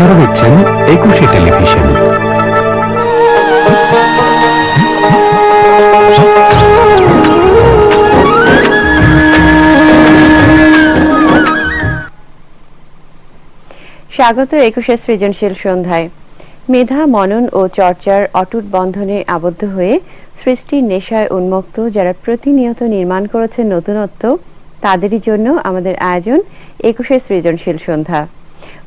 আপনারা দেখছেন একুশে টেলিভিশন। স্বাগত একুশে সৃজনশীল সন্ধ্যায়। মেধা, মনন ও চর্চার অটুট বন্ধনে আবদ্ধ হয়ে সৃষ্টির নেশায় উন্মুক্ত যারা প্রতিনিয়ত নির্মাণ করেছেন নতুনত্ব, তাদেরই জন্য আমাদের আয়োজন একুশে সৃজনশীল সন্ধ্যা।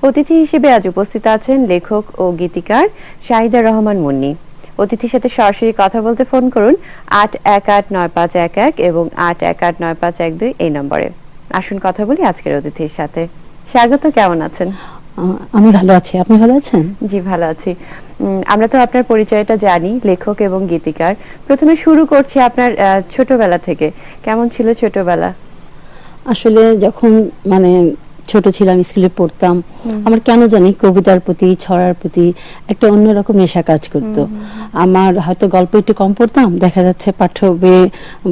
অতিথি হিসেবে আজ উপস্থিত আছেন লেখক ও গীতিকার শাহিদা রহমান মুন্নি। অতিথির সাথে সরাসরি কথা বলতে ফোন করুন আট এক আট নয় পাঁচ এক এক এবং আট এক আট নয় পাঁচ এক দুই এই নম্বরে। আসুন কথা বলি আজকের অতিথির সাথে। স্বাগত কেমন আছেন? আমি ভালো আছি। আপনি ভালো আছেন? জি ভালো আছি। আমরা তো আপনার পরিচয়টা জানি লেখক এবং গীতিকার। প্রথমে শুরু করছি আপনার ছোটবেলা থেকে। কেমন ছিল ছোটবেলা? আসলে যখন মানে ছোট ছিলাম স্কুলে পড়তাম। আমার কেন জানি কবিতার প্রতি ছড়ার প্রতি একটা অন্যরকম নেশা কাজ করত। আমার হয়তো গল্প একটু কম পড়তাম দেখা যাচ্ছে পাঠ্য বইয়ে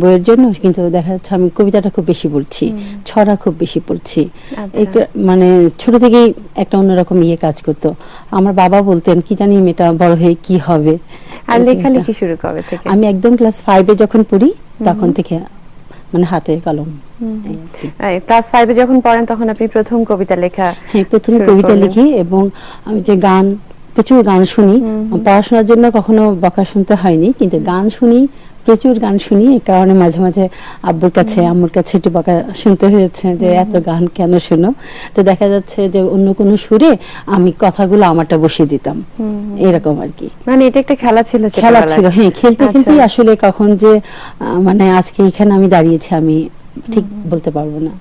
বইয়ের জন্য কিন্তু দেখা যাচ্ছে আমি কবিতাটা খুব বেশি পড়ছি ছড়া খুব বেশি পড়ছি। আচ্ছা। মানে ছোট থেকেই একটা অন্যরকম ইয়ে কাজ করত। আমার বাবা বলতেন কি জানি মেয়েটা বড় হয়ে কি হবে? আর লেখালেখি শুরু কবে থেকে? আমি একদম ক্লাস ফাইভে যখন পড়ি তখন থেকে মানে হাতে কলম। ক্লাস ফাইভে যখন পড়েন তখন আপনি প্রথম কবিতা লেখা হ্যাঁ প্রথম কবিতা লিখি এবং আমি যে গান প্রচুর গান শুনি। পড়াশোনার জন্য কখনো বকা শুনতে হয়নি কিন্তু গান শুনি প্রচুর গান শুনি এই কারণে মাঝে মাঝে আব্বুর কাছে আম্মুর কাছে একটু বকা শুনতে হয়েছে যে এত গান কেন শুনো? তো দেখা যাচ্ছে যে অন্য কোনো সুরে আমি কথাগুলো আমারটা বসিয়ে দিতাম। এরকম আর কি। মানে এটা একটা খেলা ছিল খেলা ছিল হ্যাঁ খেলতে আচ্ছা। খেলতেই আসলে কখন যে মানে আজকে এখানে আমি দাঁড়িয়েছি আমি ঠিক বলতে পারব না।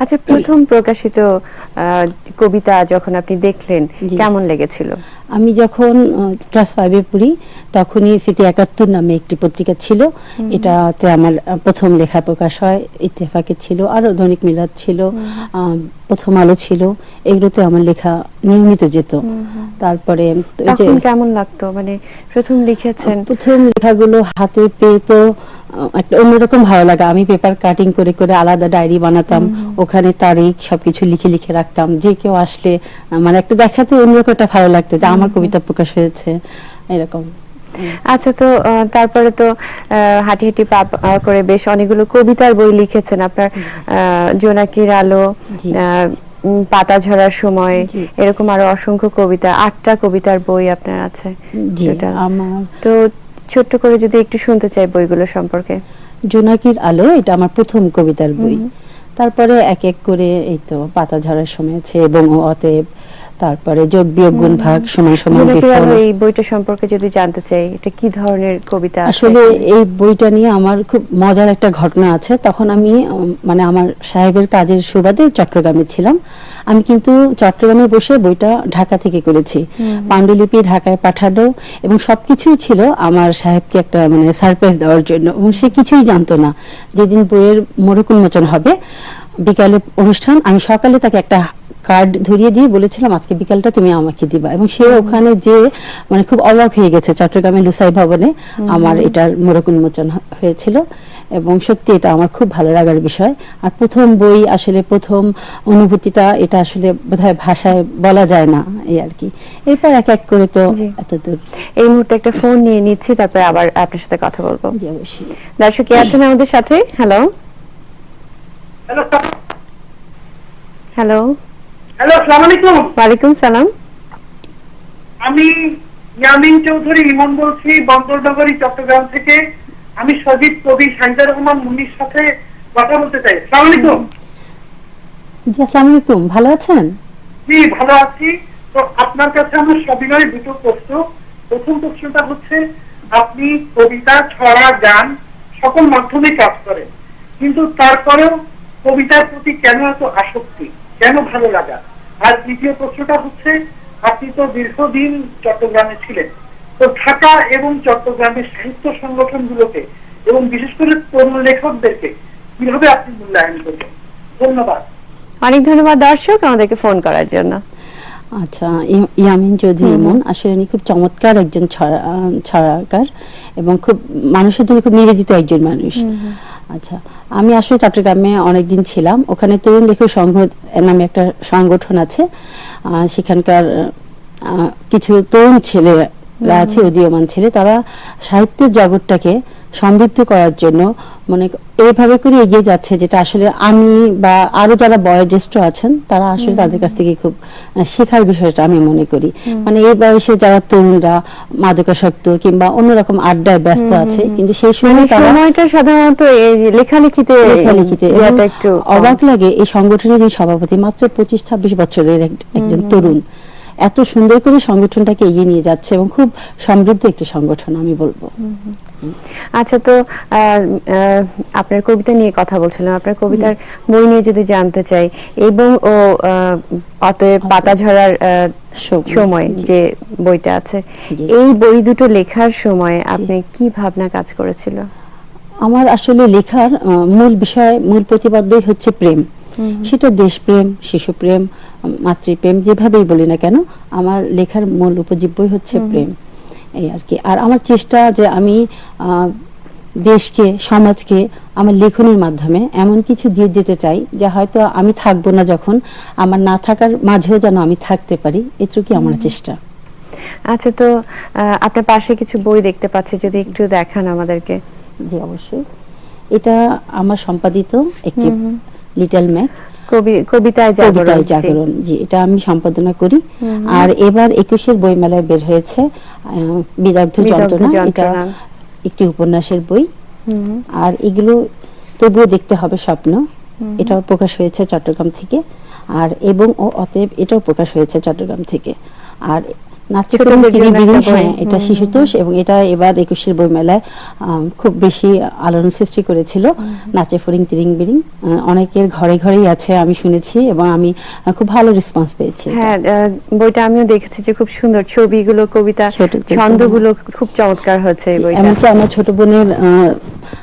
আচ্ছা প্রথম প্রকাশিত আহ, কবিতা যখন আপনি দেখলেন কেমন লেগেছিল? আমি যখন ক্লাস ফাইভে পড়ি তখনই সিটি একাত্তর নামে একটি পত্রিকা ছিল। এটাতে আমার প্রথম লেখা প্রকাশ হয় ইত্তেফাকে ছিল আরও দৈনিক মিলাদ ছিল প্রথম আলো ছিল এগুলোতে আমার লেখা নিয়মিত যেত। তারপরে কেমন লাগতো? মানে প্রথম লিখেছেন? প্রথম লেখাগুলো হাতে পেয়ে তো একটা অন্যরকম ভালো লাগা। আমি পেপার কাটিং করে করে আলাদা ডায়েরি বানাতাম ওখানে তারিখ সবকিছু লিখে লিখে রাখতাম। যে কেউ আসলে মানে একটা দেখাতে অন্যরকম একটা ভালো লাগতো আমার কবিতা প্রকাশ হয়েছে এরকম। আচ্ছা তো তারপরে তো হাঁটি হাঁটি পা পা করে বেশ অনেকগুলো কবিতার বই লিখেছেন আপনার জোনাকির আলো পাতা ঝরার সময় এরকম আরও অসংখ্য কবিতা আটটা কবিতার বই আপনার আছে তো ছোট্ট করে যদি একটু শুনতে চাই বইগুলো সম্পর্কে। জোনাকির আলো এটা আমার প্রথম কবিতার বই। তারপরে এক এক করে এই তো পাতা ঝরার সময় আছে এবং অতএব তারপরে যোগ বিয়োগ গুণ ভাগ সমান সমান এই বইটা সম্পর্কে যদি জানতে চাই এটা কি ধরনের কবিতা আসলে এই বইটা নিয়ে আমার খুব মজার একটা ঘটনা আছে। তখন আমি মানে আমার সাহেবের কাজের সুবাদে চট্টগ্রামে ছিলাম। আমি কিন্তু চট্টগ্রামে বসে বইটা ঢাকা থেকে করেছি। পাণ্ডুলিপি ঢাকায় পাঠানো এবং সবকিছুই ছিল আমার সাহেবকে একটা মানে সারপ্রাইজ দেওয়ার জন্য। এবং সে কিছুই জানতো না। যেদিন বইয়ের মোড়ক উন্মোচন হবে বিকালে অনুষ্ঠান আমি সকালে তাকে একটা কার্ড ধরিয়ে দিয়ে বলেছিলাম আজকে বিকালটা তুমি আমাকে দিবা। এবং সে ওখানে যে মানে খুব অবাক হয়ে গেছে চট্টগ্রামের লুসাই ভবনে আমার এটার মোড়ক উন্মোচন হয়েছিল। এবং সত্যি এটা আমার খুব ভালো লাগার বিষয়। আর প্রথম বই আসলে প্রথম অনুভূতিটা এটা আসলে বোধহয় ভাষায় বলা যায় না এই আর কি। এরপর এক এক করে তো। এত দূর। এই মুহূর্তে একটা ফোন নিয়ে নিচ্ছি তারপরে আবার আপনার সাথে কথা বলব। জি অবশ্যই। দর্শক কে আছেন আমাদের সাথে? হ্যালো হ্যালো হ্যালো আসসালামু আলাইকুম। ওয়ালাইকুম সালাম। আমি ইয়ামিন চৌধুরী ইমন বলছি বন্দরনগরী চট্টগ্রাম থেকে। আমি সজীব কবি রহমান মুন্নির সাথে কথা বলতে চাই। আসসালামু আলাইকুম। জি আসসালামু আলাইকুম। ভালো আছেন? জি ভালো আছি। তো আপনার কাছে আমার সবিনয় দুটো প্রশ্ন। প্রথম প্রশ্নটা হচ্ছে আপনি কবিতা ছড়া গান সকল মাধ্যমে কাজ করেন। কিন্তু তারপরেও কবিতার প্রতি কেন এত আসক্তি? কেন ভালো লাগা? আর দ্বিতীয় প্রশ্নটা হচ্ছে আপনি তো দীর্ঘদিন চট্টগ্রামে ছিলেন। তো ঢাকা এবং চট্টগ্রামের সাহিত্য সংগঠনগুলোকে এবং বিশেষ করে তরুণ লেখকদেরকে কীভাবে আপনি মূল্যায়ন করবেন ধন্যবাদ। অনেক ধন্যবাদ দর্শক আমাদেরকে ফোন করার জন্য। আচ্ছা ইয়ামিন চৌধুরী ইমন আসলে উনি খুব চমৎকার একজন ছড়া- আহ, ছড়াকার এবং খুব মানুষের জন্য খুব নিবেদিত একজন মানুষ। আচ্ছা আমি আসলে চট্টগ্রামে অনেকদিন ছিলাম। ওখানে তরুণ লেখক সংঘ নামে একটা সংগঠন আছে। সেখানকার কিছু তরুণ ছেলে আছে উদীয়মান ছেলে। তারা সাহিত্যের জগৎটাকে সমৃদ্ধ করার জন্য মানে এইভাবে করে এগিয়ে যাচ্ছে যেটা আসলে আমি বা আরও যারা বয়োজ্যেষ্ঠ আছেন তারা আসলে তাদের কাছ থেকে খুব শেখার বিষয়টা আমি মনে করি। মানে এই বয়সে যারা তরুণরা মাদকাসক্ত কিংবা অন্যরকম আড্ডায় ব্যস্ত আছে কিন্তু সেই সময় মানে সময়টা সাধারণত এই লেখালেখিতে লেখালেখিতে একটু অবাক লাগে এই সংগঠনের যে সভাপতি মাত্র পঁচিশ ছাব্বিশ বছরের একজন তরুণ। এত সুন্দর করে সংগঠনটাকে এগিয়ে নিয়ে যাচ্ছে এবং খুব সমৃদ্ধ একটি সংগঠন আমি বলব। আচ্ছা তো আপনার কবিতা নিয়ে কথা বলছিলাম। আপনার কবিতার বই নিয়ে যদি জানতে চাই এবং ও অতএব পাতা ঝরার আহ, সময়, যে বইটা আছে এই বই দুটো লেখার সময় আপনি কি ভাবনা কাজ করেছিল? আমার আসলে লেখার মূল বিষয় মূল প্রতিপাদ্যই হচ্ছে প্রেম। সেটা দেশপ্রেম শিশুপ্রেম মাতৃপ্রেম যেভাবেই বলি না কেন আমার লেখার মূল উপজীব্যই হচ্ছে প্রেম। এই আর কি। আর আমার চেষ্টা যে আমি দেশকে সমাজকে আমার লেখনীর মাধ্যমে এমন কিছু দিয়ে যেতে চাই যা হয়তো আমি থাকব না যখন আমার না থাকার মাঝেও যেন আমি থাকতে পারি এটুকুই আমার চেষ্টা। আচ্ছা তো আপনার পাশে কিছু বই দেখতে পাচ্ছি যদি একটু দেখান আমাদেরকে। জি অবশ্যই। এটা আমার সম্পাদিত একটি লিটল ম্যাক কবিতায় জাগরণ কবিতায় জাগরণ জি এটা আমি সম্পাদনা করি। আর এবার একুশের বইমেলায় বের হয়েছে বিদগ্ধ যন্ত্রণা। এটা একটি উপন্যাসের বই। আর এগুলো তবুও দেখতে হবে স্বপ্ন। এটাও প্রকাশ হয়েছে চট্টগ্রাম থেকে। আর এবং ও অতএব এটাও প্রকাশ হয়েছে চট্টগ্রাম থেকে। আর হ্যাঁ এটা শিশুতোষ এবং এটা এবার একুশের বইমেলায় খুব বেশি আলোড়ন সৃষ্টি করেছিল। নাচে ফরিং তিরিং বিরিং অনেকের ঘরে ঘরেই আছে আমি শুনেছি এবং আমি খুব ভালো রেসপন্স পেয়েছি হ্যাঁ বইটা আমিও দেখেছি যে খুব সুন্দর ছবিগুলো কবিতা। ছন্দগুলো খুব চমৎকার হচ্ছে এই বইটা। এমনকি আমার ছোট বোনের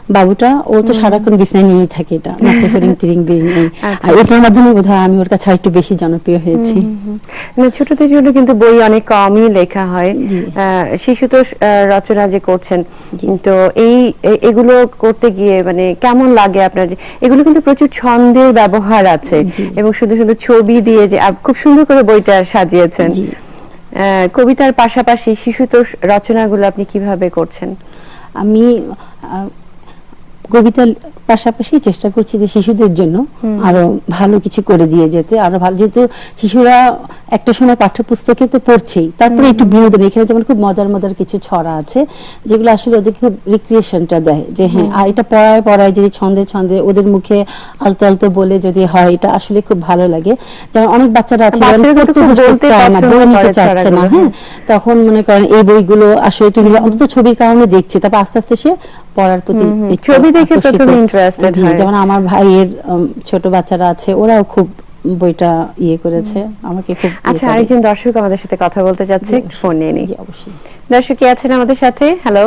বাবুটা ও তো সারাক্ষণ বিছানায় নিয়েই থাকে এটা নাচে ফরিং তিরিং বিরিং আচ্ছা। আর এটার মাধ্যমে বোধহয় আমি ওর কাছে একটু বেশি জনপ্রিয় হয়েছি। না, ছোটদের জন্য কিন্তু বই অনেক কমই লেখা হয়। শিশু তো রচনা যে করছেন। তো এই এগুলো করতে গিয়ে মানে কেমন লাগে আপনার যে- এগুলো কিন্তু প্রচুর ছন্দের ব্যবহার আছে এবং শুধু শুধু ছবি দিয়ে যে খুব সুন্দর করে বইটা সাজিয়েছেন। আহ, কবিতার পাশাপাশি শিশুতোষ রচনাগুলো আপনি কীভাবে করছেন? আমি কবিতার পাশাপাশি চেষ্টা করছি যে শিশুদের জন্য আরও ভালো কিছু করে দিয়ে যেতে আরও ভালো যেহেতু শিশুরা একটা সময় পাঠ্যপুস্তকে তো পড়ছেই তারপরে একটু বিনোদন এখানে যেমন খুব মজার মজার কিছু ছড়া আছে যেগুলো আসলে ওদেরকে খুব রিক্রিয়েশনটা দেয় যে হ্যাঁ আর এটা পড়ায় পড়ায় যদি ছন্দে ছন্দে ওদের মুখে আলতো আলতো বলে যদি হয় এটা আসলে খুব ভালো লাগে। যেমন অনেক বাচ্চারা আছে বই নিতে চাচ্ছে না হ্যাঁ। তখন মনে করেন এই বইগুলো আসলে এগুলো অন্তত ছবির কারণে দেখছে তারপর আস্তে আস্তে সে পড়ার প্রতি ছবি দেখে। প্রথমে interested জি, হয়। যেমন আমার ভাইয়ের ছোট বাচ্চারা আছে ওরাও খুব বইটা ইয়ে করেছে আমাকে খুব ইয়ে আচ্ছা আরেকজন দর্শক আমাদের সাথে কথা বলতে যাচ্ছে একটু ফোন নিয়ে নিই। অবশ্যই। দর্শক কি আছেন আমাদের সাথে? হ্যালো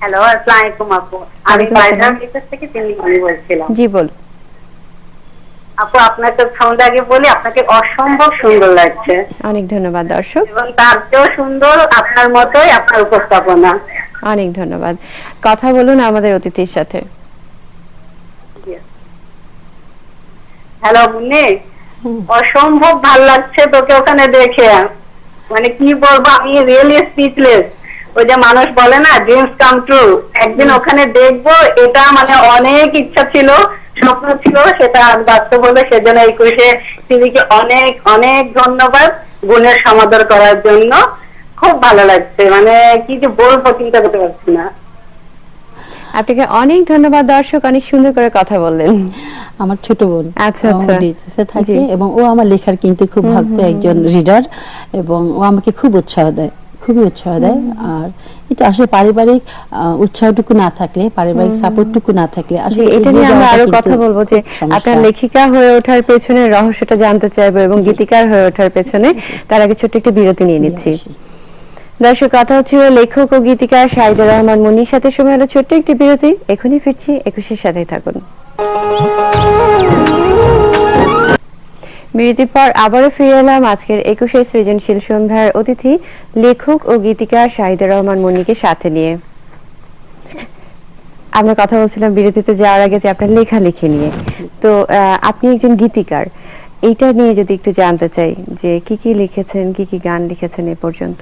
হ্যালো আসসালামু আলাইকুম আপু। আমি। বাইরাম বিকাশ থেকে চিন্নি বলছিলাম। জি বল আপু আপনাকে সাউন্ড আগে বলি আপনাকে অসম্ভব সুন্দর লাগছে। অনেক ধন্যবাদ দর্শক। এবং তার চেয়েও সুন্দর আপনার মতোই আপনার উপস্থাপনা। অনেক ধন্যবাদ। কথা বলুন আমাদের অতিথির সাথে। হ্যালো মুন্নি। অসম্ভব ভালো লাগছে তোকে ওখানে দেখে। মানে কি বলব আমি রিয়েলি স্পিচলেস ওই যে মানুষ বলে না ড্রিমস কাম ট্রু একদিন ওখানে দেখব এটা মানে অনেক ইচ্ছা ছিল স্বপ্ন ছিল সেটা আজ বাস্তব হলো সেজন্য কোর্সে টিভিকে অনেক অনেক ধন্যবাদ গুণের সমাদর করার জন্য। খুব ভালো লাগছে। মানে কি যে বলব চিন্তা করতে পারছি না। আপনাকে অনেক ধন্যবাদ দর্শক। অনেক সুন্দর করে কথা বললেন। আমার ছোট বোন। আচ্ছা, আচ্ছা। থাকে এবং ও আমার লেখার কিন্তু খুব ভক্ত একজন রিডার এবং ও আমাকে খুব উৎসাহ দেয় খুবই উৎসাহ দেয়। আর এটা আসলে পারিবারিক উৎসাহটুকু না থাকলে পারিবারিক সাপোর্টটুকু না থাকলে আসলে এটা নিয়ে আমরা আরও কথা বলব যে আপনার লেখিকা হয়ে ওঠার পেছনে রহস্যটা জানতে চাইব এবং গীতিকার হয়ে ওঠার পেছনে তার আগে ছোট্ট একটি বিরতি নিয়ে নিচ্ছি। দর্শক, কথা হচ্ছিল লেখক ও গীতিকার শাহিদুর রহমান মুন্নির সাথে সময় হলো ছোট্ট একটি বিরতি। এখনই ফিরছি একুশের সাথেই থাকুন। বিরতির পর আবারও ফিরে এলাম আজকের একুশে সৃজনশীল সন্ধ্যার অতিথি, লেখক ও গীতিকার শাহিদুর রহমান মুন্নিকে সাথে নিয়ে। আমরা কথা বলছিলাম বিরতিতে যাওয়ার আগে যে আপনার লেখালেখি নিয়ে। তো আপনি একজন গীতিকার। এইটা নিয়ে যদি একটু জানতে চাই যে কি কি লিখেছেন, কি কি গান লিখেছেন এ পর্যন্ত?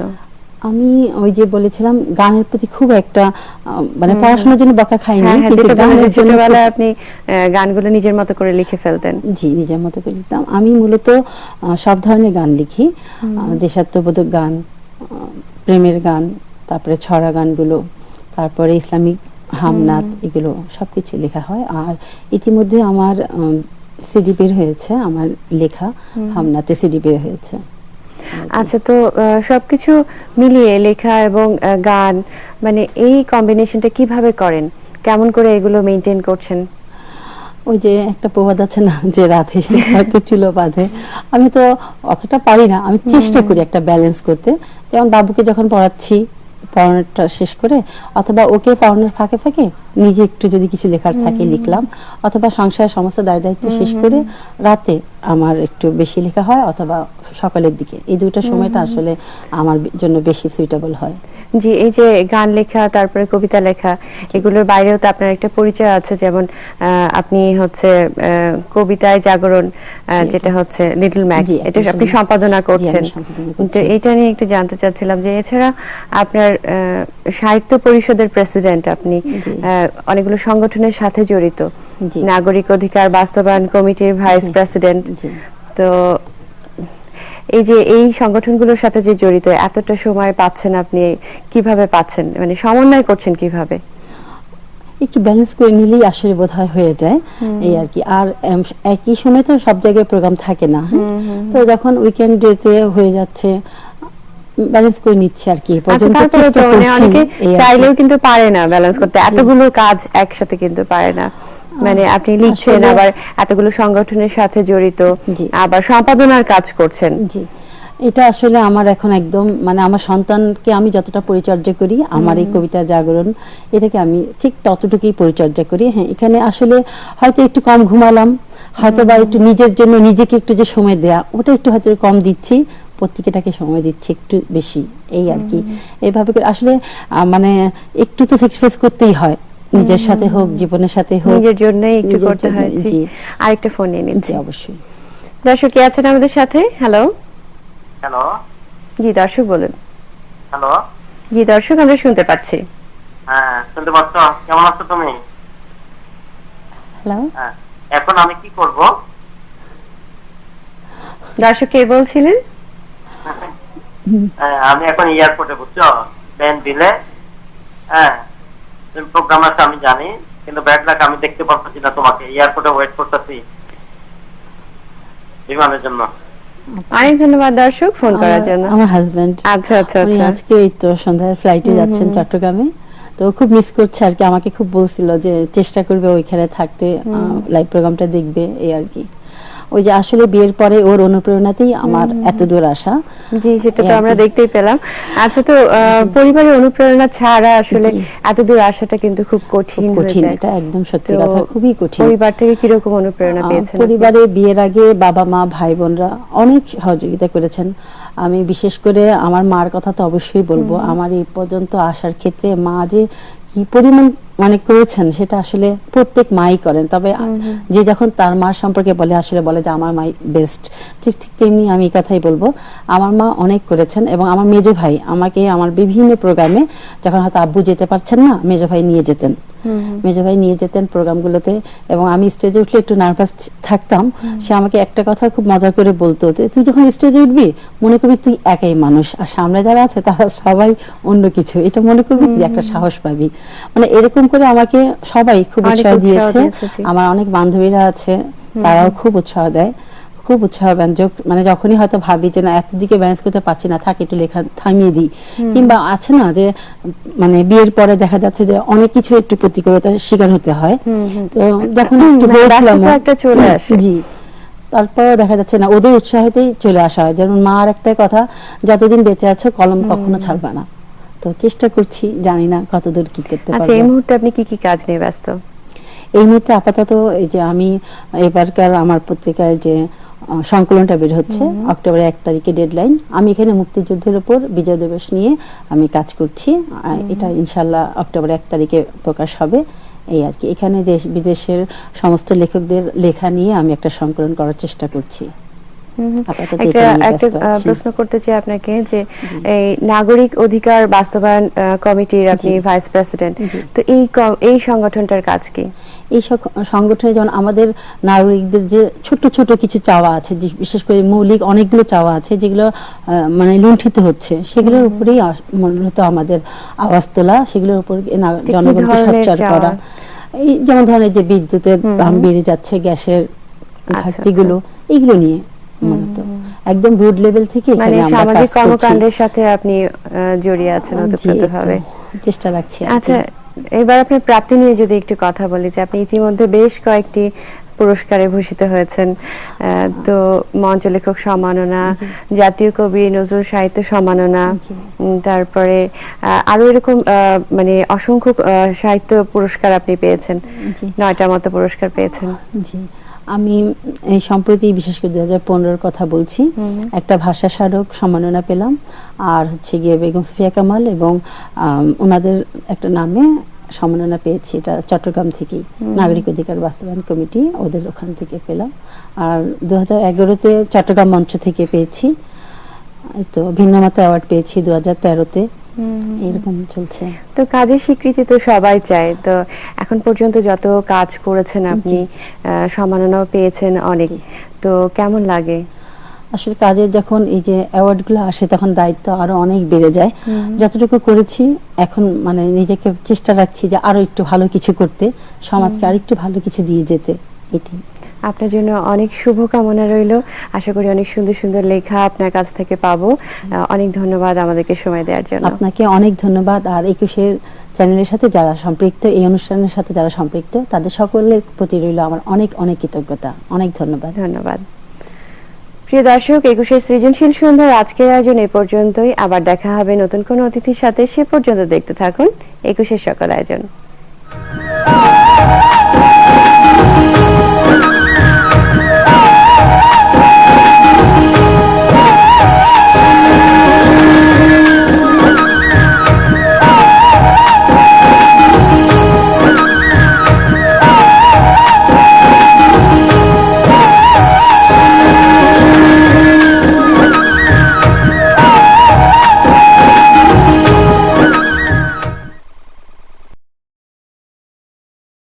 আমি ওই যে বলেছিলাম গানের প্রতি খুব একটা মানে পড়াশোনার জন্য বকা খাইনি হ্যাঁ হ্যাঁ কিন্তু গানের জন্য আপনি গানগুলো নিজের মতো করে লিখে ফেলতেন। জি নিজের মতো করে লিখতাম। আমি মূলত সব ধরনের গান লিখি দেশাত্মবোধক গান প্রেমের গান তারপরে ছড়া গানগুলো তারপরে ইসলামিক হামনাত এগুলো সবকিছু লেখা হয়। আর ইতিমধ্যে আমার সিডি বের হয়েছে আমার লেখা হামনাতে সিডি বের হয়েছে। আচ্ছা তো সবকিছু মিলিয়ে লেখা এবং গান মানে এই কম্বিনেশনটা কীভাবে করেন? কেমন করে এগুলো মেনটেন করছেন? ওই যে একটা প্রবাদ আছে না যে রাতে হয়তো চুলো বাঁধে। আমি তো অতটা পারি না আমি চেষ্টা করি একটা ব্যালেন্স করতে। যেমন বাবুকে যখন পড়াচ্ছি পড়ানোটা শেষ করে অথবা ওকে পড়ানোর ফাঁকে ফাঁকে নিজে একটু যদি কিছু লেখার থাকে লিখলাম অথবা সংসারের সমস্ত দায় দায়িত্ব শেষ করে রাতে আমার একটু বেশি লেখা হয় অথবা সকালের দিকে। এই দুটো সময়টা আসলে আমার জন্য বেশি সুইটেবল হয়। জি এই যে গান লেখা তারপরে কবিতা লেখা এগুলোর বাইরেও তো আপনার একটা পরিচয় আছে যেমন আপনি হচ্ছে কবিতায় জাগরণ যেটা হচ্ছে লিটল ম্যাগ এটা আপনি সম্পাদনা করছেন। তো এটা নিয়ে একটু জানতে চাচ্ছিলাম যে এছাড়া আপনার আহ, সাহিত্য পরিষদের প্রেসিডেন্ট আপনি অনেকগুলো সংগঠনের সাথে জড়িত। নাগরিক অধিকার বাস্তবায়ন কমিটির ভাইস প্রেসিডেন্ট। তো এই যে এই সংগঠনগুলোর সাথে যে জড়িত এতটা সময় পাচ্ছেন আপনি কীভাবে পাচ্ছেন? মানে সমন্বয় করছেন কীভাবে? একটু ব্যালেন্স করে নিলেই আসলে বোধ হয়ে যায় এই আর কি আর একই সময় তো সব জায়গায় প্রোগ্রাম থাকে না? তো যখন উইকেন্ডেতে হয়ে যাচ্ছে ব্যালেন্স করে নিচ্ছে আর কি আচ্ছা পর্যন্ত চেষ্টা মানে করছি আর কি। চাইলেও কিন্তু পারে না ব্যালেন্স করতে। এতগুলো কাজ একসাথে কিন্তু পারে না। মানে আপনি লিখছেন আবার এতগুলো সংগঠনের সাথে জড়িত জি। আবার সম্পাদনার কাজ করছেন। জি। এটা আসলে আমার এখন একদম মানে আমার সন্তানকে আমি যতটা পরিচর্যা করি আমার এই কবিতা জাগরণ এটাকে আমি ঠিক ততটুকুই পরিচর্যা করি। হ্যাঁ এখানে আসলে হয়তো একটু কম ঘুমালাম হয়তো বা একটু নিজের জন্য নিজেকে একটু যে সময় দেয়া ওটা একটু হয়তো কম দিচ্ছি পত্রিকাটাকে সময় দিচ্ছি একটু বেশি এই আর কি। এইভাবে করে আসলে মানে একটু তো স্যাক্রিফাইস করতেই হয়। নিজের সাথে হোক জীবনের সাথে হোক নিজের জন্যই একটু করতে হয় জি। আরেকটা ফোন নিয়ে নিচ্ছি। অবশ্যই। দর্শক কে আছেন আমাদের সাথে? হ্যালো হ্যালো জি দর্শক বলুন। হ্যালো জি দর্শক আমরা শুনতে পাচ্ছি। হ্যাঁ শুনতে পাচ্ছ? কেমন আছো তুমি? হ্যালো হ্যাঁ এখন আমি কি করব? দর্শক কে বলছিলেন? হ্যাঁ, আমি এখন এয়ারপোর্টে বুঝছ? প্লেন দিলে হ্যাঁ প্রোগ্রাম আছে আমি জানি কিন্তু ব্যাড লাক আমি দেখতে পারতেছি না তোমাকে। এয়ারপোর্টে ওয়েট করতেছি বিমানের জন্য। অনেক ধন্যবাদ দর্শক ফোন করার জন্য। আমার হাজবেন্ড আচ্ছা আচ্ছা আচ্ছা। আজকে এই তো সন্ধ্যায় ফ্লাইটে যাচ্ছেন চট্টগ্রামে। তো খুব মিস করছে আর কি। আমাকে খুব বলছিল যে চেষ্টা করবে ওইখানে থাকতে লাইভ প্রোগ্রামটা দেখবে এই আর কি। ওই যে আসলে বিয়ের পরে ওর অনুপ্রেরণাতেই আমার এত দূর আসা। জি সেটা তো আমরা দেখতেই পেলাম। আচ্ছা তো পরিবারের অনুপ্রেরণা ছাড়া আসলে এত দূর আসাটা কিন্তু খুব কঠিন কঠিন এটা একদম সত্যি কথা খুবই কঠিন। পরিবার থেকে কীরকম অনুপ্রেরণা পেয়েছেন পরিবারে বিয়ের আগে বাবা মা ভাই বোনরা অনেক সহযোগিতা করেছেন। আমি বিশেষ করে আমার মার কথা তো অবশ্যই বলব। আমার এই পর্যন্ত আসার ক্ষেত্রে মা যে কি পরিমাণ মানে করেছেন সেটা আসলে প্রত্যেক মাই করেন। তবে যে যখন তার মার সম্পর্কে বলে আসলে বলে যে আমার মাই বেস্ট ঠিক ঠিক তেমনি আমি এই কথাই বলব। আমার মা অনেক করেছেন এবং আমার মেজো ভাই আমাকে আমার বিভিন্ন প্রোগ্রামে যখন হয়তো আব্বু যেতে পারছেন না মেজো ভাই নিয়ে যেতেন। মেজো ভাই নিয়ে যেতেন প্রোগ্রামগুলোতে এবং আমি স্টেজে উঠলে একটু নার্ভাস থাকতাম। সে আমাকে একটা কথা খুব মজা করে বলতো যে তুই যখন স্টেজে উঠবি মনে করবি তুই একাই মানুষ। আর সামনে যারা আছে তারা সবাই অন্য কিছু। এটা মনে করবি তুই একটা সাহস পাবি। মানে এরকম করে আমাকে সবাই খুব উৎসাহ দিয়েছে। আমার অনেক বান্ধবীরা আছে তারাও খুব উৎসাহ দেয়। খুব উৎসাহ ব্যঞ্জক মানে যখনই হয়তো ভাবি যে না এত দিকে ব্যালেন্স করতে পারছি না থাক একটু লেখা থামিয়ে দিই। কিংবা আছে না যে মানে বিয়ের পরে দেখা যাচ্ছে যে অনেক কিছু একটু প্রতিকূলতার শিকার হতে হয়। তো যখন একটা চলে আসে। জি। তারপরে দেখা যাচ্ছে না ওদের উৎসাহতেই চলে আসা হয়। যেমন মার একটাই কথা যতদিন বেঁচে আছে কলম কখনো ছাড়বে না। তো চেষ্টা করছি জানি না কতদূর কি করতে আচ্ছা এই মুহূর্তে আপনি কি কি কাজ নিয়ে ব্যস্ত? এই মুহূর্তে আপাতত এই যে আমি এবারকার আমার পত্রিকায় যে সংকলনটা বের হচ্ছে অক্টোবরের এক তারিখে ডেডলাইন আমি এখানে মুক্তিযুদ্ধের উপর বিজয় দিবস নিয়ে আমি কাজ করছি এটা ইনশাল্লাহ অক্টোবর এক তারিখে প্রকাশ হবে এই আর কি। এখানে দেশ বিদেশের সমস্ত লেখকদের লেখা নিয়ে আমি একটা সংকলন করার চেষ্টা করছি। প্রশ্ন করতে চাই আপনাকে যে এই নাগরিক অধিকার বাস্তবায়ন কমিটির আপনি ভাইস প্রেসিডেন্ট তো এই এই সংগঠনটার কাজ কি? এই সংগঠনে যেমন আমাদের নাগরিকদের যে ছোট ছোট কিছু চাওয়া আছে বিশেষ করে মৌলিক অনেকগুলো চাওয়া আছে যেগুলো মানে লুণ্ঠিত হচ্ছে সেগুলোর উপরেই মূলত আমাদের আওয়াজ তোলা সেগুলোর উপর জনগণকে সোচ্চার? করা। এই যেমন ধরনের যে বিদ্যুতের দাম বেড়ে যাচ্ছে গ্যাসের আচ্ছা, ঘাটতিগুলো এইগুলো নিয়ে। মূলত। একদম রুট লেভেল থেকে মানে সামাজিক কর্মকাণ্ডের সাথে আপনি জড়িয়ে আছেন ওতপ্রোতভাবে। চেষ্টা রাখছি আচ্ছা এবার আপনার প্রাপ্তি নিয়ে যদি একটু কথা বলি যে আপনি ইতিমধ্যে বেশ কয়েকটি পুরস্কারে ভূষিত হয়েছেন তো মঞ্চ লেখক সম্মাননা জাতীয় কবি নজরুল সাহিত্য সম্মাননা তারপরে আরও এরকম মানে অসংখ্য সাহিত্য পুরস্কার আপনি পেয়েছেন জি। নয়টার মতো পুরস্কার পেয়েছেন। জি। আমি এই সম্প্রতি বিশেষ করে দু হাজার পনেরোর কথা বলছি একটা ভাষা স্মারক সম্মাননা পেলাম আর হচ্ছে গিয়ে বেগম সুফিয়া কামাল এবং ওনাদের একটা নামে সম্মাননা পেয়েছি এটা চট্টগ্রাম থেকেই। নাগরিক অধিকার বাস্তবায়ন কমিটি ওদের ওখান থেকে পেলাম। আর দু হাজার এগারোতে চট্টগ্রাম মঞ্চ থেকে পেয়েছি তো ভিন্নমাতা অ্যাওয়ার্ড পেয়েছি দু হাজার তেরোতে। এরকম চলছে। তো কাজের স্বীকৃতি তো সবাই চায়। তো এখন পর্যন্ত যত কাজ করেছেন আপনি সম্মাননাও পেয়েছেন অনেক। তো কেমন লাগে? আসলে কাজের যখন এই যে অ্যাওয়ার্ডগুলো আসে তখন দায়িত্ব আরও অনেক বেড়ে যায়। যতটুকু করেছি এখন মানে নিজেকে চেষ্টা রাখছি যে আরও একটু ভালো কিছু করতে সমাজকে আরেকটু ভালো কিছু দিয়ে যেতে। এটি আপনার জন্য অনেক শুভকামনা রইল। আশা করি অনেক সুন্দর সুন্দর লেখা আপনার কাছ থেকে পাবো। অনেক ধন্যবাদ আমাদেরকে সময় দেওয়ার জন্য। আপনাকে অনেক ধন্যবাদ। আর একুশের চ্যানেলের সাথে যারা সম্পৃক্ত এই অনুষ্ঠানের সাথে যারা সম্পৃক্ত তাদের সকলের প্রতি রইল আমার অনেক অনেক কৃতজ্ঞতা। অনেক ধন্যবাদ। ধন্যবাদ। প্রিয় দর্শক একুশের সৃজনশীল সন্ধ্যার আজকের আয়োজন এ পর্যন্তই। আবার দেখা হবে নতুন কোনো অতিথির সাথে। সে পর্যন্ত দেখতে থাকুন একুশের সকল আয়োজন।